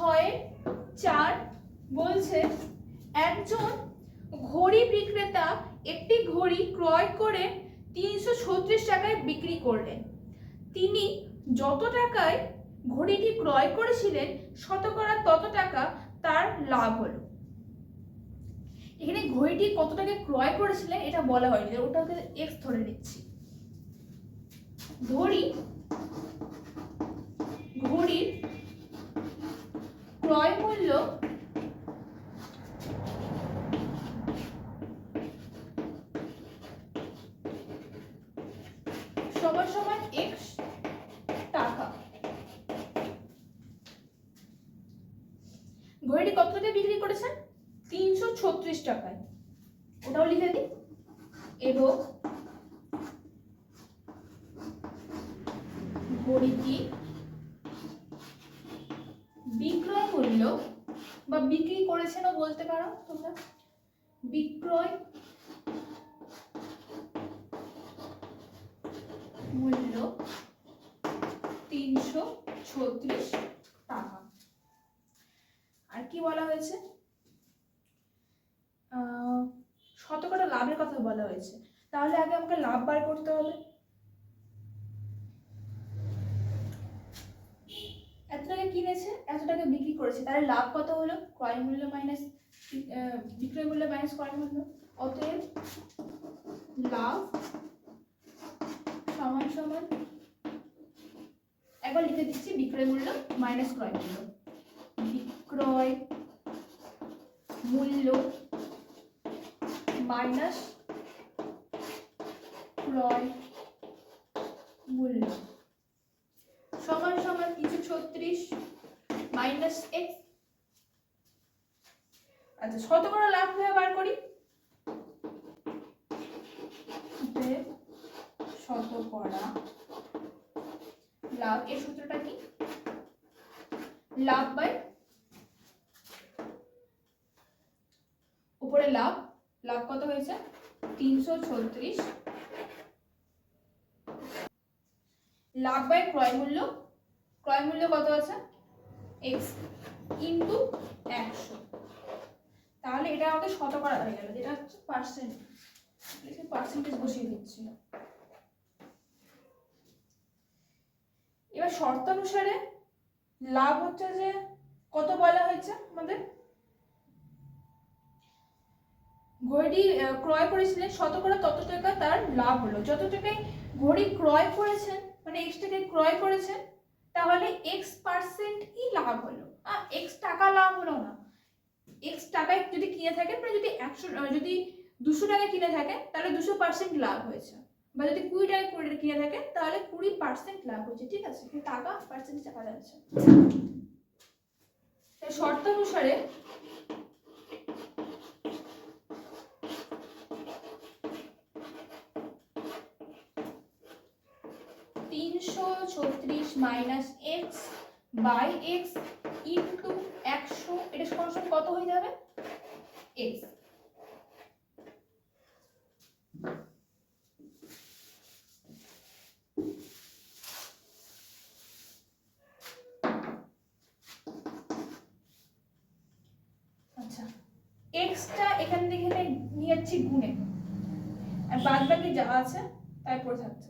ছয়, চার বলছে, একজন ঘড়ি বিক্রেতা একটি ঘড়ি ক্রয় করে তিনশো ছত্রিশ টাকায় বিক্রি করলেন। তিনি যত টাকায় ঘড়িটি ক্রয় করেছিলেন, শতকরা তত টাকা তার লাভ হলো। এখানে ঘড়িটি কত টাকায় ক্রয় করেছিলেন এটা বলা হয়নি ওটাকে এক্স ধরে নিচ্ছি। ধরি ঘড়ির ক্রয় মূল্য সমান সমান এক্স টাকা। ঘড়িটি কত টাকায় বিক্রি করেছেন? তিনশো ছত্রিশ টাকায়। ওটাও লিখে দিই। এবং ঘড়িটি বিক্রয় মূল্য বা বিক্রি করেছেনও বলতে পারো তোমরা। বিক্রয় মূল্য তিনশো ছত্রিশ টাকা। আর কি বলা হয়েছে? শতকরা লাভের কথা বলা হয়েছে। তাহলে আগে আমাকে লাভ বার করতে হবে। এত টাকা কিনেছে, এত টাকা বিক্রি করেছে। তাহলে লাভ কত হলো? ক্রয় মূল্য মাইনাস বিক্রয় মূল্য মাইনাস ক্রয় মূল্য। অতএব লাভ সমান সমান একবার লিখে দিচ্ছি, বিক্রয় মূল্য মাইনাস ক্রয় মূল্য। বিক্রয় মূল্য মাইনাস ক্রয় মূল্য। ছত্রিশ মাইনাস এক্স আচ্ছা শতকরা লাভ কীভাবে বার করি। লাভ বাই উপরে লাভ লাভ কত হয়েছে? তিনশো ছত্রিশ। লাভ বাই ক্রয় মূল্য ক্রয় মূল্য কত আছে? এক্স ইন্টু একশো। তাহলে এটা আমাদের শতকরা হয়ে গেল, যেটা হচ্ছে পার্সেন্ট পার্সেন্টেজ বসিয়ে দিচ্ছি। এবার শর্তানুসারে লাভ হচ্ছে যে কত বলা হয়েছে আমাদের? ঘড়িটি ক্রয় করেছিলেন, শতকরা তত টাকা তার লাভ হলো। যত টাকায় ঘড়ি ক্রয় করেছেন মানে এক্স টাকায় ক্রয় করেছেন তাহলে এক্স পার্সেন্টই লাভ হলো। এক্স টাকা লাভ হলো না। এক্স টাকায় যদি কিনে থাকেন মানে যদি একশো যদি দুশো টাকা কিনে থাকেন তাহলে দুশো পার্সেন্ট লাভ হয়েছে। বা যদি কুড়ি টাকা কুড়ি কিনে থাকেন তাহলে কুড়ি পার্সেন্ট লাভ হয়েছে, ঠিক আছে? টাকা পার্সেন্ট টাকা যাচ্ছে। শর্ত অনুসারে ছত্রিশ মাইনাস এক্স বাই একশো কত হয়ে যাবে? আচ্ছা এক্সটা এখান থেকে নিয়ে যাচ্ছি গুণে। আর বাদ বাকি যা আছে তাই পড়ে থাকছে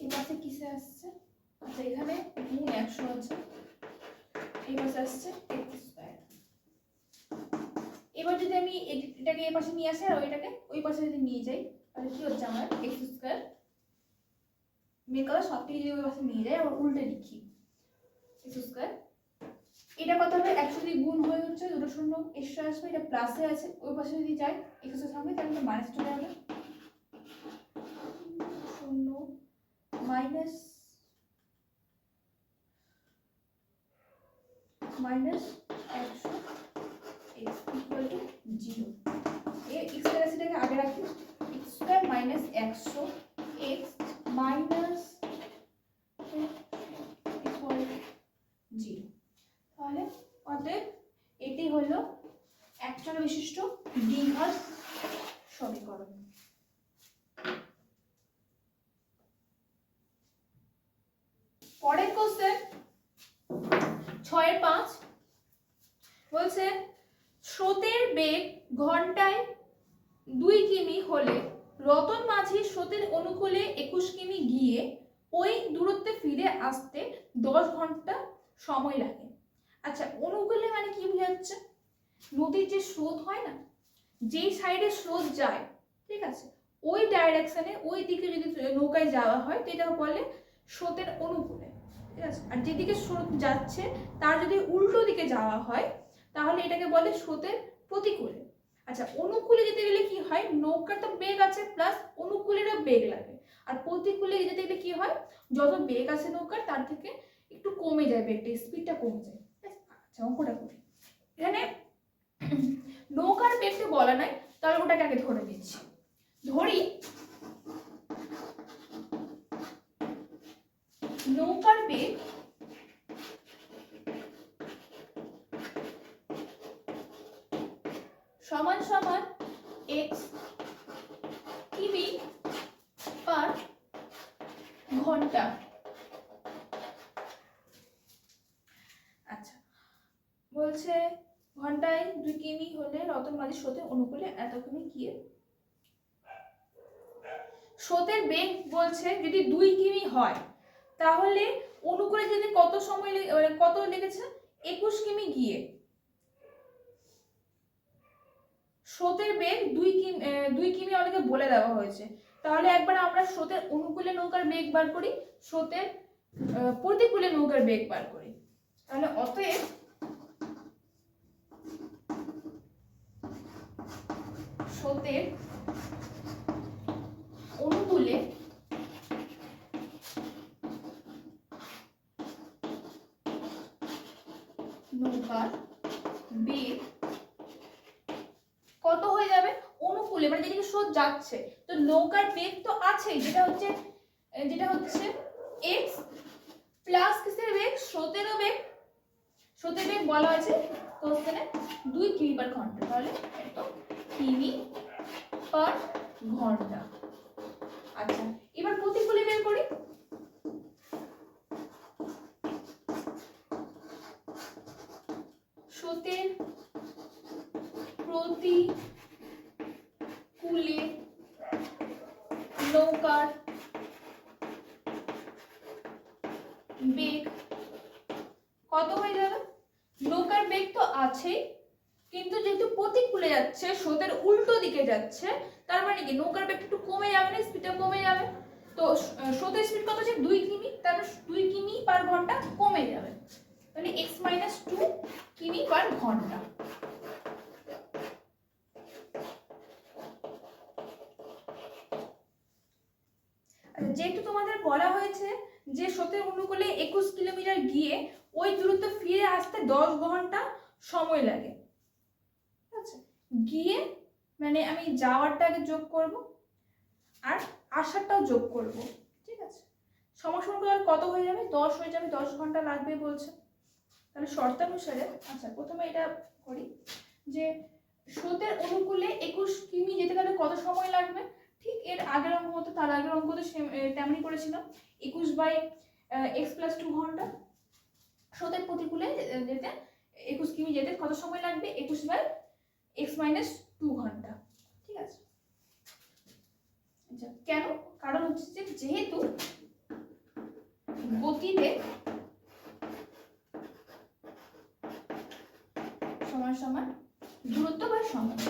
এই পাশে আসছে। আচ্ছা এখানে গুণ একশো আছে। এই পাশে আসছে এক্স স্কোয়ার এবার যদি আমি এটাকে এই পাশে নিয়ে আসি আর ওইটাকে ওই পাশে যদি নিয়ে যাই, তাহলে কি হচ্ছে আমার? এক্স স্কোয়ার মেন কথা সবটি যদি ওই পাশে নিয়ে যাই, আবার উল্টে লিখি। এক্স স্কোয়ার এটা কত হবে? যদি গুণ হয়ে হচ্ছে, দুটো শূন্য এক্সট্রা আসবে, এটা প্লাসে আছে। ওই পাশে যদি যাই এক্সের সঙ্গে তাহলে মাইনাস চলে যাবে। শূন্য মাইনাস মাইনাস একশো x equal to zero a x রাশিটাকে আগে রাখি এক্স স্কোয়ার মাইনাস একশো এক্স মাইনাস ইকুয়াল জিরো তাহলে অতএব এটি হলো একটা বিশিষ্ট দ্বিঘাত সমীকরণ পরের কোশ্চেন ছয়ের পাঁচ বলছে স্রোতের বেগ ঘন্টায় দুই কিমি হলে রতন মাঝি স্রোতের অনুকূলে একুশ কিমি গিয়ে ওই দূরত্বে ফিরে আসতে দশ ঘণ্টা সময় লাগে আচ্ছা অনুকূলে মানে কি বোঝাচ্ছে নদীর যে স্রোত হয় না যেই সাইডে স্রোত যায় ঠিক আছে ওই ডাইরেকশনে ওই দিকে যদি নৌকায় যাওয়া হয়, তো এটা বলে স্রোতের অনুকূলে। ঠিক আছে? আর যেদিকে স্রোত যাচ্ছে, তার যদি উল্টো দিকে যাওয়া হয়, তাহলে এটাকে বলে স্রোতের প্রতিকূলে। আচ্ছা অনুকূলে যেতে গেলে কি হয়? নৌকার তো বেগ আছে প্লাস অনুকূলেরও বেগ লাগে। আর প্রতিকূলে যেতে গেলে কি হয়? যত বেগ আছে নৌকার, তার থেকে একটু কমে যায় বেগটা স্পিডটা কমে যায়? আচ্ছা অঙ্কটা করি। এখানে নৌকার বেগটা বলা নাই, তাহলে ওটাকে আগে ধরে নিচ্ছি। ধরি নৌকার বেগ সমান সমান এক্স কিমি পার ঘণ্টা। আচ্ছা বলছে ঘন্টায় দুই কিমি হলে রতন মাঝি স্রোতের অনুকূলে এত কিমি গিয়ে স্রোতের বেগ বলছে যদি দুই কিমি হয় তাহলে অনুকূলে যদি কত সময় মানে কত লেগেছে? একুশ কিমি গিয়ে। স্রোতের বেগ দুই কিমি দুই কিমি আমাদেরকে বলে দেওয়া হয়েছে। তাহলে একবার আমরা স্রোতের অনুকূলে নৌকার বেগ বার করি, স্রোতের প্রতিকূলে নৌকার বেগ বার করি। তাহলে অতএব স্রোতের অনুকূলে নৌকার বেগ কত হয়ে যাবে? অনুকূলে মানে যেদিকে স্রোত যাচ্ছে, তো নৌকার বেগ তো আছেই, যেটা হচ্ছে যেটা হচ্ছে এক্স প্লাস কিসের বেগ? স্রোতেরও বেগ। স্রোতের বেগ বলা হয়েছে কোশ্চেনে দুই কিমি পার ঘণ্টা, তাহলে একদম কিমি পার ঘণ্টা। আচ্ছা এবার প্রতিকূলে বের করি। স্রোতের প্রতি কুলে নৌকার বেগ কত হয়ে যাবে? নৌকার বেগ তো আছেই, কিন্তু যেহেতু প্রতিকূলে যাচ্ছে, স্রোতের উল্টো দিকে যাচ্ছে, তার মানে কি? নৌকার বেগ একটু কমে যাবে না? স্পিডটা কমে যাবে। তো স্রোতের স্পিড কত আছে দুই কিমি তারপর দুই কিমি পার ঘণ্টা কমে যাবে। মানে এক্স মাইনাস টু কিমি পার ঘণ্টা। আচ্ছা, যেহেতু তোমাদের বলা হয়েছে যে স্রোতের অনুকূলে একুশ কিলোমিটার গিয়ে ওই দূরত্ব ফিরে আসতে দশ ঘণ্টা সময় লাগে। গিয়ে মানে আমি যাওয়ারটা আগে যোগ করব আর আসারটাও যোগ করব। ঠিক আছে? সমসময় আর কত হয়ে যাবে? দশ হয়ে যাবে দশ ঘণ্টা লাগবে বলছে। তাহলে শর্তানুসারে আচ্ছা প্রথমে এটা করি যে স্রোতের অনুকূলে একুশ কিমি যেতে গেলে কত সময় লাগবে? ঠিক এর আগের অঙ্ক মতো তার আগের অঙ্ক তো তেমনই করেছিলাম। একুশ বাই এক্স প্লাস টু ঘণ্টা। স্রোতের প্রতিকূলে যেতে একুশ কিমি যেতে কত সময় লাগবে? একুশ বাই এক্স মাইনাস টু ঘণ্টা। ঠিক আছে? আচ্ছা কেন? কারণ হচ্ছে যে যেহেতু গতিতে সমান সমান, দূরত্ব বা সময়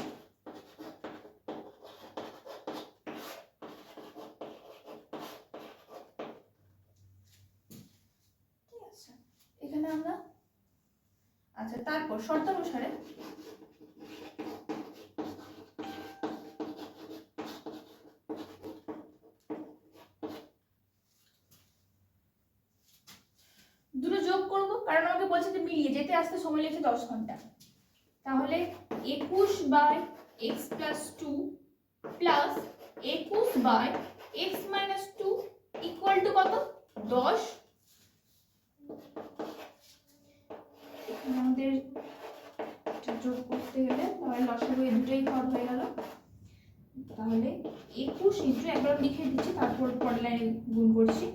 এখানে আমরা আচ্ছা তারপর শর্ত অনুসারে দুটো যোগ করব। কারণ আমাকে বলছে যে মিলিয়ে, যেতে, আসতে সময় লেগেছে দশ ঘণ্টা। তাহলে একুশ by x plus two plus একুশ by x minus two equal to কত? দশ। আমাদের যোগ করতে গেলে তাহলে লসাগু এই দুটোই ঘর হয়ে গেল। তাহলে একুশ ইন্টু একবার লিখে দিচ্ছি, তারপর পর লাইনে গুণ করছি।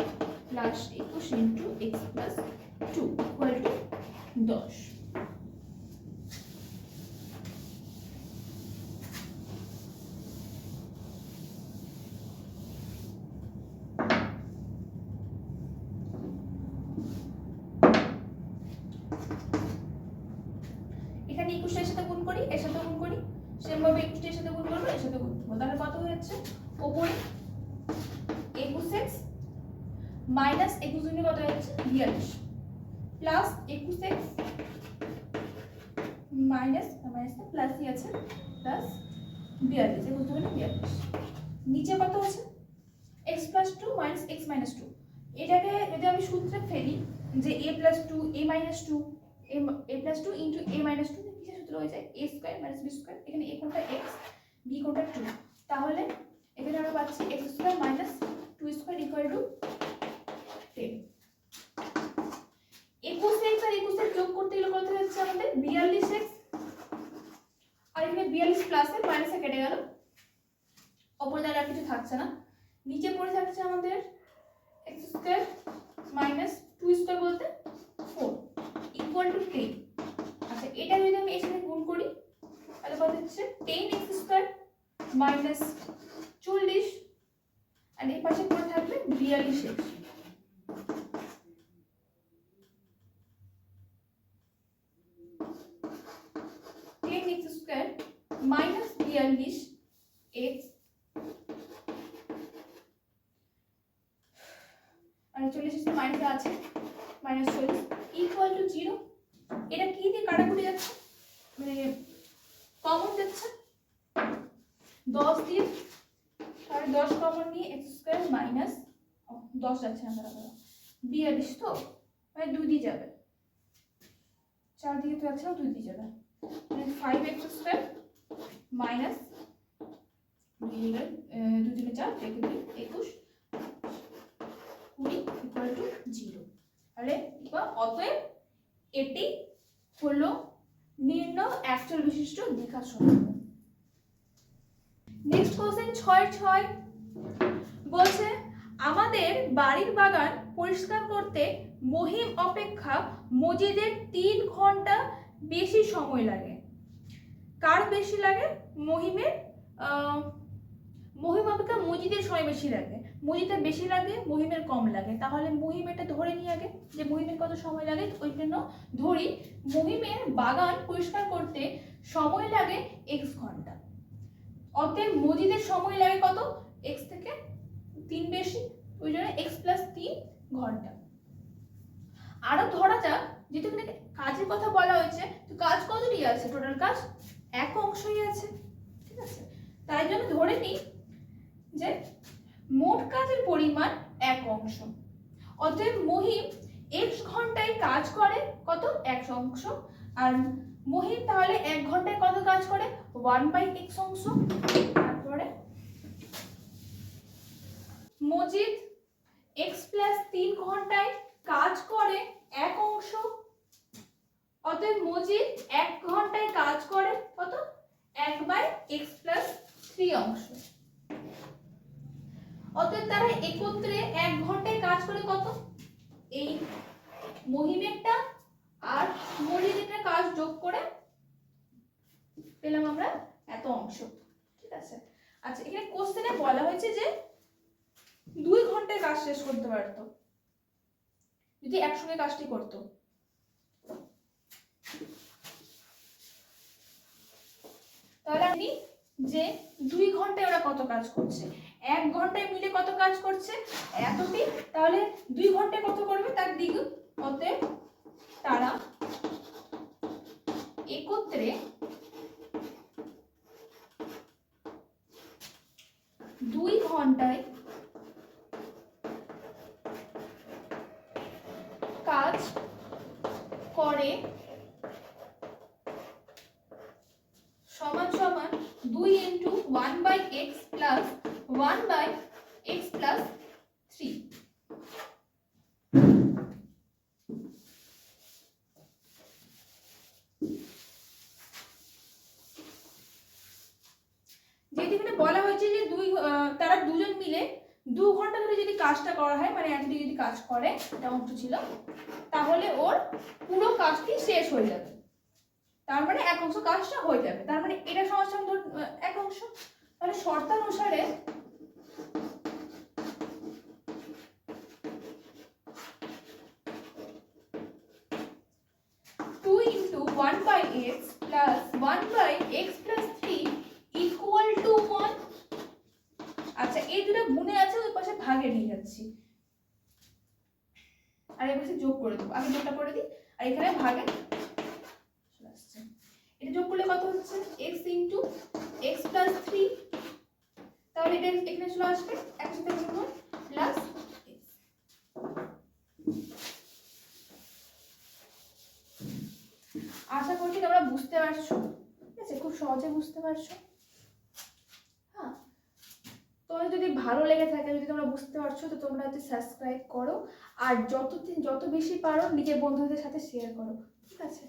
প্লাস একুশ into x plus two equal to দশ। এখানে একুশের সাথে গুণ করি, এর সাথে গুণ করি, সেমভাবে একুশটির সাথে গুণ করব, এর সাথে গুণ করব। তাহলে কত হয়ে যাচ্ছে ওপরে একুশ এক্স মাইনাস একুশ গুণে কত হয়ে যাচ্ছে বিয়াল্লিশ। প্লাস একুশ এক্স মাইনাস মাইনাস প্লাসই আছে? প্লাস বিয়াল্লিশ, একুশ দুগুণে বিয়াল্লিশ। নিচে কত আছে x plus two minus x minus two. এটাকে যদি আমি সূত্রে ফেলি যে a plus two a minus two a plus two into a minus two কিসের সূত্র হয়ে যায়? A square minus b square এখানে এ কোনটা এক্স বি কোনটা টু তাহলে এখানে আমরা পাচ্ছি x square minus two square equal to ten একুশ এক্স আর একুশ এক্স যোগ করতে গেলে কত হচ্ছে আমাদের? বিয়াল্লিশ এক্স আর এখানে বিয়াল্লিশ প্লাসে মাইনাসে কেটে গেল। অপর আর কিছু থাকছে না। নিচে পড়ে থাকছে আমাদের x square minus two square বলতে ফোর ইকুয়াল টু টেন আচ্ছা এটা যদি আমি এর সাথে গুণ করি, তাহলে কত হচ্ছে? টেন এক্স স্কোয়ার মাইনাস চল্লিশ আর এই পাশে পড়ে থাকবে বিয়াল্লিশ x ten x square minus বিয়াল্লিশ এক্স আর চল্লিশ এক্স মাইনাসে আছে মাইনাস চল্লিশ ইকুয়াল টু জিরো এটা কি দিয়ে কাটাকুটি যাচ্ছে? মানে কমন যাচ্ছে? দশ দিয়ে তাহলে দশ কমন নিয়ে এক্স স্কোয়ার মাইনাস দশ যাচ্ছে না তারা বিয়াল্লিশ তো মানে দুই দিয়ে যাবে। চার দিকে তো না দুই দিয়ে যাবে। মানে ফাইভ এক্স স্কোয়ার মাইনাস দুই দুই দিকে চার একুশ কুড়ি ইকুয়াল টু জিরো তাহলে অতএব এটি হলো নিম্ন অ্যাকচুয়াল বিশিষ্ট দ্বিঘাত নেক্সট কোশ্চেন ছয় ছয়। বলছে, আমাদের বাড়ির বাগান পরিষ্কার করতে মহিম অপেক্ষা মজিদের তিন ঘণ্টা বেশি সময় লাগে। কার বেশি লাগে? মহিমের মহিম অপেক্ষা মজিদের সময় বেশি লাগে। মজিদের বেশি লাগে, মহিমের কম লাগে। তাহলে মহিম এটা ধরে নিয়ে আগে, যে মহিমের কত সময় লাগে ওই জন্য ধরি মহিমের বাগান পরিষ্কার করতে সময় লাগে এক্স ঘণ্টা। অতএব মজিদের সময় লাগে কত? এক্স থেকে তিন বেশি, ওই জন্য এক্স প্লাস তিন ঘণ্টা। আরও ধরা যাক, যেহেতু এখানে কাজের কথা বলা হয়েছে, তো কাজ কতটি আছে? টোটাল কাজ এক অংশই আছে, ঠিক আছে? তাই জন্য ধরে নিই যে মোট কাজের পরিমাণ এক অংশ। অতএব মহিম এক্স ঘন্টায় কাজ করে কত? এক অংশ। আর মহিম তাহলে এক ঘন্টায় কত কাজ করে? ওয়ান বাই এক্স অংশ। তারপরে মজিদ এক্স প্লাস তিন ঘন্টায় কাজ করে এক অংশ। অতএব মজিদ এক ঘন্টায় কাজ করে কত? এক বাই এক্স প্লাস থ্রি অংশ। অতএব তারা একত্রে এক ঘন্টায় কাজ করে কত? এই মহিমেরটা আর মরিদেরটা কাজ যোগ করে পেলাম আমরা এত অংশ। ঠিক আছে? আচ্ছা এখানে কোশ্চেনে বলা হয়েছে যে দুই ঘন্টায় কাজ শেষ করতে পারতো। যদি একসঙ্গে কাজটি করতো। তাহলে আমি যে দুই ঘন্টায় ওরা কত কাজ করছে? এক ঘন্টায় মিলে কত কাজ করছে? এতটি? তাহলে দুই ঘন্টায় কত করবে? তার দ্বিগুণ অতএব তারা একত্রে দুই ঘন্টায় কাজ করে সমান সমান দুই into one by x plus one by x plus three যেহেতু এখানে বলা হয়েছে যে দুই তারা দুজন মিলে দু ঘণ্টা ধরে যদি কাজটা করা হয় মানে এতটি যদি কাজ করে, এটা অংশ ছিল, তাহলে ওর পুরো কাজটি শেষ হয়ে যাবে। তার মানে এক অংশ কাজটা হয়ে যাবে। তার মানে এটা ধর এক অংশ। তাহলে শর্তানুসারে two into one by x plus one by x plus three equal to one আচ্ছা এই দুটো গুণে আছে ওই পাশে ভাগে নিয়ে যাচ্ছি আর এই পাশে যোগ করে দেবো আগে যোগটা করে দিই আর এখানে ভাগে চলে আসছে এটা যোগ করলে কত হচ্ছে x into x plus three তাহলে এটা এখানে চলে আসবে একসাথে করব প্লাস আশা করছি তোমরা বুঝতে পারছ? ঠিক আছে, খুব সহজে বুঝতে পারছ? হ্যাঁ। তোমাদের যদি ভালো লেগে থাকে, যদি তোমরা বুঝতে পারছ, তো তোমরা হচ্ছে সাবস্ক্রাইব করো। আর যত যত বেশি পারো, নিজের বন্ধুদের সাথে শেয়ার করো। ঠিক আছে?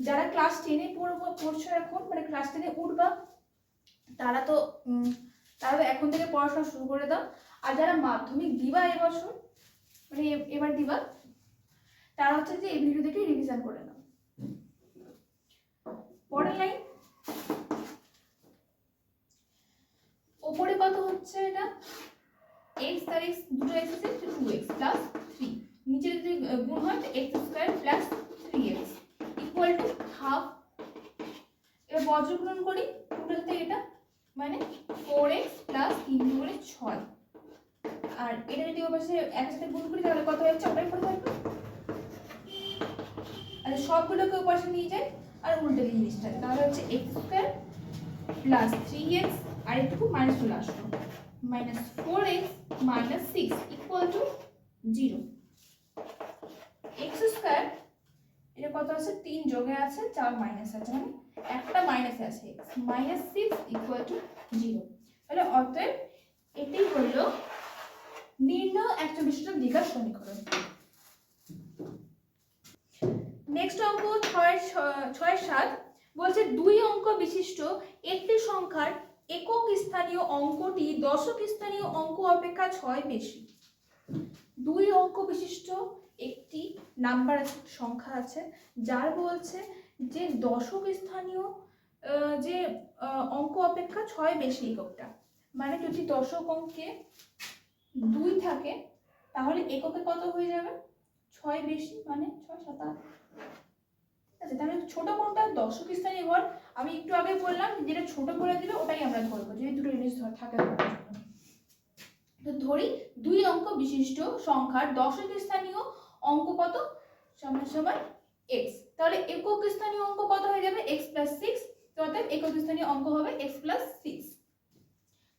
যারা ক্লাস টেনে পড়ব, পড়ছো এখন মানে ক্লাস টেনে উঠবা, তারা তো তারা তো এখন থেকে পড়াশোনা শুরু করে দাও। আর যারা মাধ্যমিক দিবা এবছর মানে এবার দিবা, তারা হচ্ছে যে এই ভিডিও দেখে রিভিশন করে নাও। পরের লাইন ওপরে কত হচ্ছে এটা? এক্স আর এক্স দুটো x two x plus three নিচে যদি গুণ হয় x square plus three x equal to half এবার বজ্রগুণন করি দুটোর সাথে এটা মানে ফোর এক্স প্লাস তিন করে ছয়। আর এটা যদি পাশে একসাথে গুণ করি, তাহলে কত হচ্ছে? ওটাই করে থাকবে আচ্ছা সবগুলোকে পাশে নিয়ে যাই। আর উল্টে জিনিসটা তাহলে হচ্ছে x square plus three x আর একটু মাইনাস চলে আসলো। Minus four x minus six equal to zero x square এটা কত আছে? তিন যোগে আছে, চার মাইনাস আছে। মানে একটা মাইনাসে আছে x minus six equal to zero তাহলে অতএব এটাই হলো নির্ণয় একটা বিশিষ্ট দ্বিঘাত সমীকরণ। নেক্সট অঙ্ক ছয় ছয় সাত বলছে দুই অঙ্ক বিশিষ্ট একটি সংখ্যার একক স্থানীয় অঙ্কটি দশক স্থানীয় অঙ্ক অপেক্ষা ছয় বেশি। দুই অঙ্ক বিশিষ্ট একটি নাম্বার আছে সংখ্যা আছে, যার বলছে যে দশক স্থানীয় যে অঙ্ক অপেক্ষা ছয় বেশি এককটা। মানে যদি দশক অঙ্কে দুই থাকে, তাহলে এককে কত হয়ে যাবে? ছয় বেশি মানে ছয় সাতাশ আছে, তাহলে ছোট কোনটা? দশক স্থানীয় ঘর। আমি একটু আগে বললাম, যেটা ছোট করে দিবে, ওটাই আমরা ধরবো যদি দুটো জিনিস থাকে তো ধরি, দুই অঙ্ক বিশিষ্ট সংখ্যার দশক স্থানীয় অঙ্ক কত? সমান সমান এক্স তাহলে একক স্থানীয় অঙ্ক কত হয়ে যাবে? এক্স প্লাস সিক্স অর্থাৎ একক স্থানীয় অঙ্ক হবে এক্স প্লাস সিক্স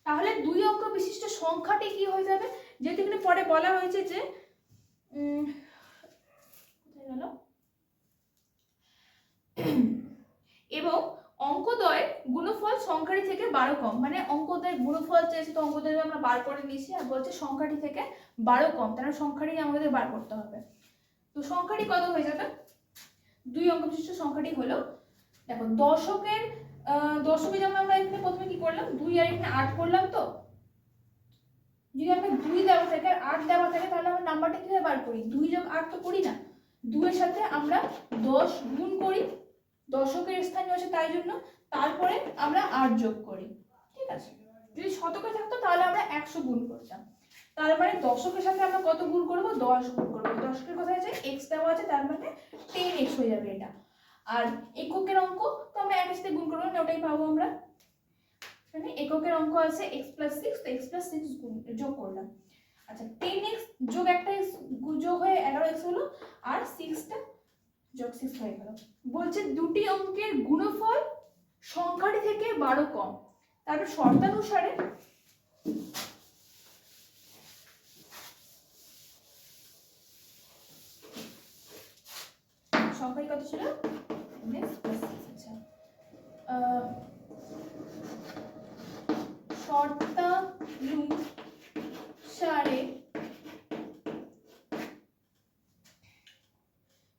তাহলে দুই অঙ্ক বিশিষ্ট সংখ্যাটি কি হয়ে যাবে? যেহেতু পরে বলা হয়েছে যে কোথায় গেল? এবং অঙ্কদয়ের গুণফল সংখ্যাটি থেকে বারো কম। মানে অঙ্কদয়ের গুণফল চেয়েছে তো অঙ্কদয় আমরা বার করে নিয়েছি আর বলছে সংখ্যাটি থেকে বারো কম। তাহলে সংখ্যাটি আমাদের বার করতে হবে। তো সংখ্যাটি কত হয়ে যাবে? দুই অঙ্ক বিশিষ্ট সংখ্যাটি হলো, দেখো দশকের দশকে যেমন আমরা এখানে প্রথমে কি করলাম? দুই আর এখানে আট করলাম তো। যদি আমরা দুই দেওয়া থাকে আর আট দেওয়া থাকে তাহলে আমরা নাম্বারটা কীভাবে বার করি? দুই যোগ আট তো করি না। দুইয়ের সাথে আমরা দশ গুণ করি। দশকের স্থানীয় আছে তাই জন্য। তারপরে আমরা আট যোগ করি। ঠিক আছে? যদি শতকে থাকতো তাহলে আমরা একশো গুণ করতাম। তার মানে দশকের সাথে আমরা কত গুণ করব? দশ গুণ করব। দশকের কথা আছে এক্স দেওয়া আছে, তার মানে টেন এক্স হয়ে যাবে এটা। আর এককের অঙ্ক, তো আমরা একের সাথে গুণ করব না ওটাই পাবো আমরা। এককের অঙ্ক আছে এক্স প্লাস সিক্স তো এক্স প্লাস সিক্স যোগ করলাম। আচ্ছা টেন এক্স যোগ একটা এক্স যোগ হয়ে এগারো এক্স হলো, আর সিক্সটা যোগ সিক্স হয়ে গেল। বলছে দুটি অঙ্কের গুণফল সংখ্যাটি থেকে বারো কম। তারপর শর্তানুসারে সংখ্যাটি কত ছিল? আচ্ছা। শর্তানুসারে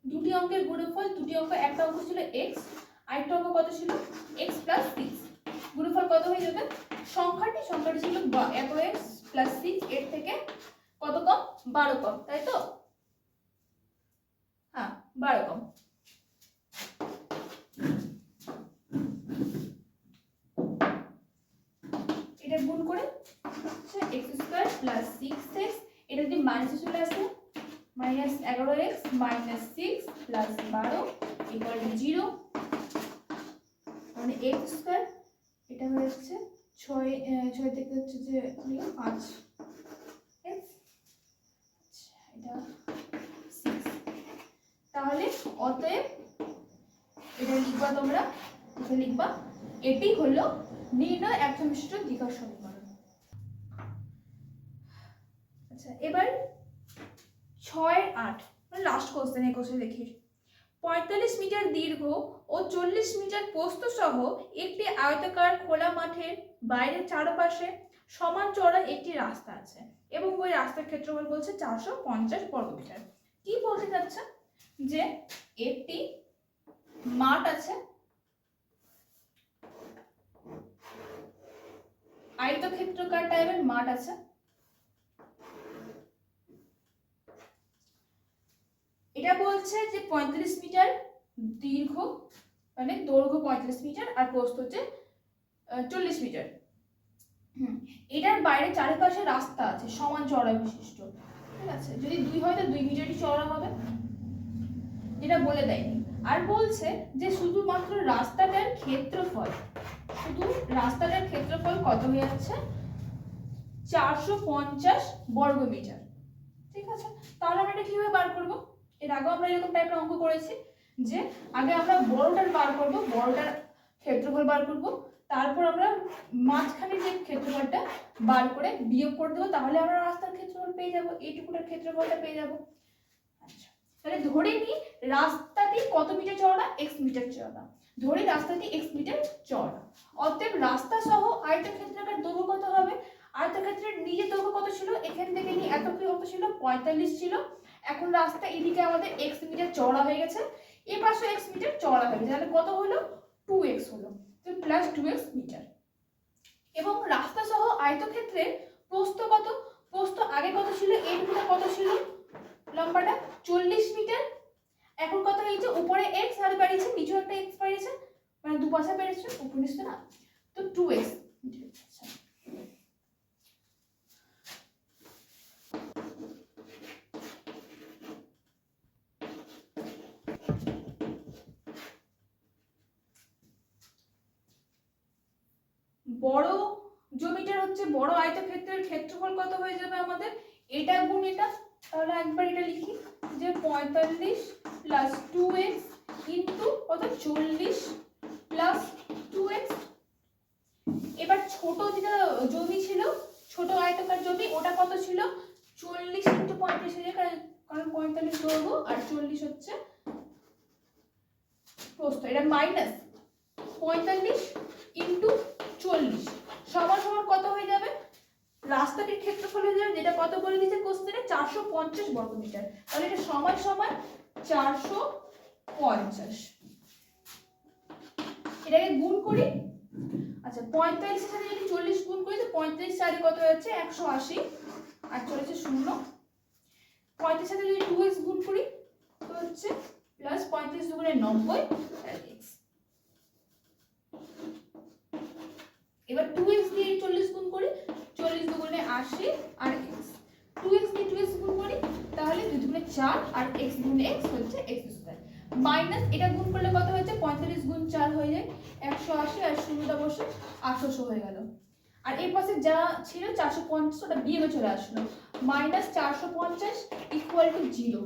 দুটি অঙ্কের গুণফল দুটি অঙ্ক একটা অঙ্ক ছিল x আরেকটা অঙ্ক কত ছিল? x প্লাস সিক্স গুণফল কত হয়ে যাবে? সংখ্যাটি সংখ্যাটি ছিল এত এক্স প্লাস সিক্স এর থেকে কত কম? বারো কম, তাই তো? হ্যাঁ বারো কম। এটা গুণ করে x square plus six x এটা যদি মাইনাসে চলে আসে মাইনাস এগারো এক্স মাইনাস সিক্স প্লাস বারো ইকুয়াল টু জিরো মানে এক্স স্কোয়ার, এটা হয়ে যাচ্ছে ছয় ছয় থেকে হচ্ছে যে পাঁচ। এটা সিক্স। তাহলে অতএব এটা লিখবা তোমরা, এটা লিখবা। এটি হলো নির্ণয় একচমিষ্ট দ্বিঘাত সমীকরণ। আচ্ছা এবার ছয় আট লাস্ট কোশ্চেন এই কোশ্চেন দেখি পঁয়তাল্লিশ মিটার দীর্ঘ ও চল্লিশ মিটার প্রস্থ সহ একটি আয়তাকার খোলা মাঠের বাইরের চারপাশে সমান চড়া একটি রাস্তা আছে এবং ওই রাস্তার ক্ষেত্রফল বলছে চারশো পঞ্চাশ বর্গমিটার। কি বলতে চাচ্ছে? যে একটি মাঠ আছে, আয়তক্ষেত্রকার টাইপের মাঠ আছে এটা বলছে যে পঁয়ত্রিশ মিটার দীর্ঘ মানে দৈর্ঘ্য পঁয়ত্রিশ মিটার আর প্রস্থ হচ্ছে চল্লিশ মিটার। এটার বাইরে চারিপাশে রাস্তা আছে, সমান চড়া বিশিষ্ট। ঠিক আছে? যদি দুই হয় তো দুই মিটারই চড়া হবে। এটা বলে দেয়নি। আর বলছে যে শুধুমাত্র রাস্তাটার ক্ষেত্রফল, শুধু রাস্তাটার ক্ষেত্রফল কত হয়ে যাচ্ছে? চারশো পঞ্চাশ বর্গ মিটার ঠিক আছে? তাহলে আমরা এটা কীভাবে বার করব? এর আগেও আমরা এরকম টাইপের অঙ্ক করেছি যে আগে আমরা বড়টার বার করব বড়টার ক্ষেত্রফল বার করব, তারপর আমরা মাঝখানে যে ক্ষেত্রফলটা বার করে বিয়োগ করে দেবো, তাহলে আমরা রাস্তার ক্ষেত্রফল পেয়ে যাব, এইটুকুটার ক্ষেত্রফলটা পেয়ে যাব। আচ্ছা তাহলে ধরে নিই রাস্তাটি কত মিটার চওড়া? এক্স মিটার চওড়া। ধরি রাস্তাটি এক্স মিটার চওড়া। অতএব রাস্তা সহ আয়তক্ষেত্রাকার দৈর্ঘ্য কত হবে? আয়তক্ষেত্রের নিজের দৈর্ঘ্য কত ছিল? এখান থেকে নিয়ে এত কত ছিল? পঁয়তাল্লিশ ছিল। এখন রাস্তা এদিকে আমাদের এক্স মিটার চওড়া হয়ে গেছে, এ পাশে এক্স মিটার চওড়া হয়ে গেছে, তাহলে কত হলো? টু এক্স হলো প্লাস টু এক্স মিটার। এবং রাস্তা সহ আয়তক্ষেত্রের প্রস্থ কত? প্রস্থ আগে কত ছিল? এইটুকুটা কত ছিল? লম্বাটা চল্লিশ মিটার। এখন কত হয়েছে? উপরে এক্স আর বাড়িয়েছে নিচেও একটা এক্স বাড়িয়েছে মানে দুপাশে বেড়েছে উপর না, তো টু এক্স বড় জমিটার হচ্ছে বড় আয়তক্ষেত্রের ক্ষেত্রফল কত হয়ে যাবে আমাদের? এটা গুণ এটা, তাহলে একবার এটা লিখি, যে পঁয়তাল্লিশ প্লাস টু এক্স ইন্টু কত? চল্লিশ প্লাস টু এক্স এবার ছোট যেটা জমি ছিল, ছোট আয়তকার জমি, ওটা কত ছিল? চল্লিশ ইন্টু পঁয়ত্রিশ হয়ে যায়, কারণ কারণ পঁয়তাল্লিশ দৈর্ঘ্য আর চল্লিশ হচ্ছে প্রস্থ, এটা মাইনাস পঁয়তাল্লিশ ইন্টু চল্লিশ। সমান সমান কত হয়ে যাবে? রাস্তাটির ক্ষেত্রফল হয়ে যাবে, যেটা কত বলে দিয়েছে কোশ্চেনে? চারশো পঞ্চাশ বর্গমিটার। তাহলে এটা সমান সমান চারশো পঞ্চাশ। এটাকে গুণ করি। আচ্ছা পঁয়তাল্লিশের সাথে যদি চল্লিশ গুণ করি, তো পঁয়ত্রিশ চারে কত হচ্ছে একশো আশি। আর চলেছে শূন্য। পঁয়ত্রিশ সাথে যদি টু এক্স গুণ করি, তো হচ্ছে প্লাস পঁয়ত্রিশ দুগুণে নব্বই এক্স এবার টু এক্স দিয়ে চল্লিশ গুণ করি চল্লিশ দুগুণে আশি আর এক্স টু এক্স দিয়ে টু এক্স গুণ করি তাহলে দুই দুগুণে চার আর এক্স গুণে এক্স হচ্ছে এক্স স্কোয়ার মাইনাস এটা গুণ করলে কত হয়েছে পঁয়তাল্লিশ গুণ চার হয়ে যায়। একশো আশি আর শূন্যটা বসে আঠারোশো হয়ে গেল। আর এর পাশে যা ছিল চারশো পঞ্চাশ, ওটা বিয়োগে চলে আসলো। মাইনাস চারশো পঞ্চাশ ইকুয়াল টু জিরো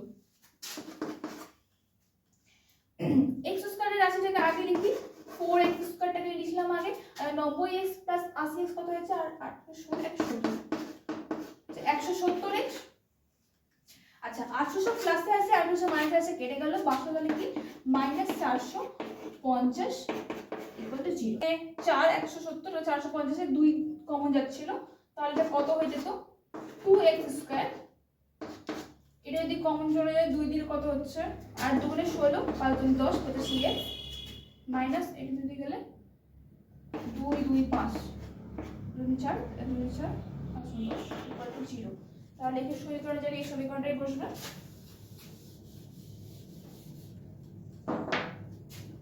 এক্স স্কোয়ারের থেকে আগে লিখি ফোর এক্স স্কোয়ারটাকে লিখলাম আগে। নব্বই এক্স প্লাস আশি এক্স কত হয়েছে? আর আটশো একশো একশো সত্তর এক্স আচ্ছা আটশোশো প্লাসে আছে আটশোশো মাইনাসে আছে, কেটে গেল, বাকি গেলে কি? মাইনাস চারশো পঞ্চাশ ইকুয়াল টু চার একশো সত্তর ও চারশো পঞ্চাশে দুই কমন যাচ্ছিল, তাহলে এটা কত হয়ে যেত? টু এক্স স্কোয়ার এটা যদি কমন চলে যায়, দুই দিন কত হচ্ছে? আর দুগুণে ষোলো, পাঁচ দুই দশ পঁচাশি এক্স মাইনাস এটা যদি গেলে, দুই দুই, পাঁচ। দুই চার দুই চার, পাঁচ জিরো তাহলে একে সমীকরণ জায়গায় এই সমীকরণটাই বসবে।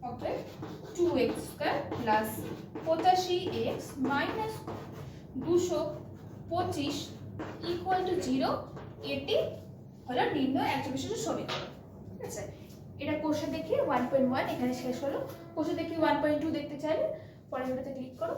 অতএব টু এক্স স্কোয়ার প্লাস পঁচাশি এক্স মাইনাস দুশো পঁচিশ ইকুয়াল টু জিরো এটি হলো নির্ণয় একশো বিশেষ সমীকরণ। ঠিক আছে? এটা কোষে দেখি ওয়ান পয়েন্ট ওয়ান এখানে শেষ হলো। কোষে দেখি ওয়ান পয়েন্ট টু দেখতে চাইলে, পরের ভিডিওতে ক্লিক করো।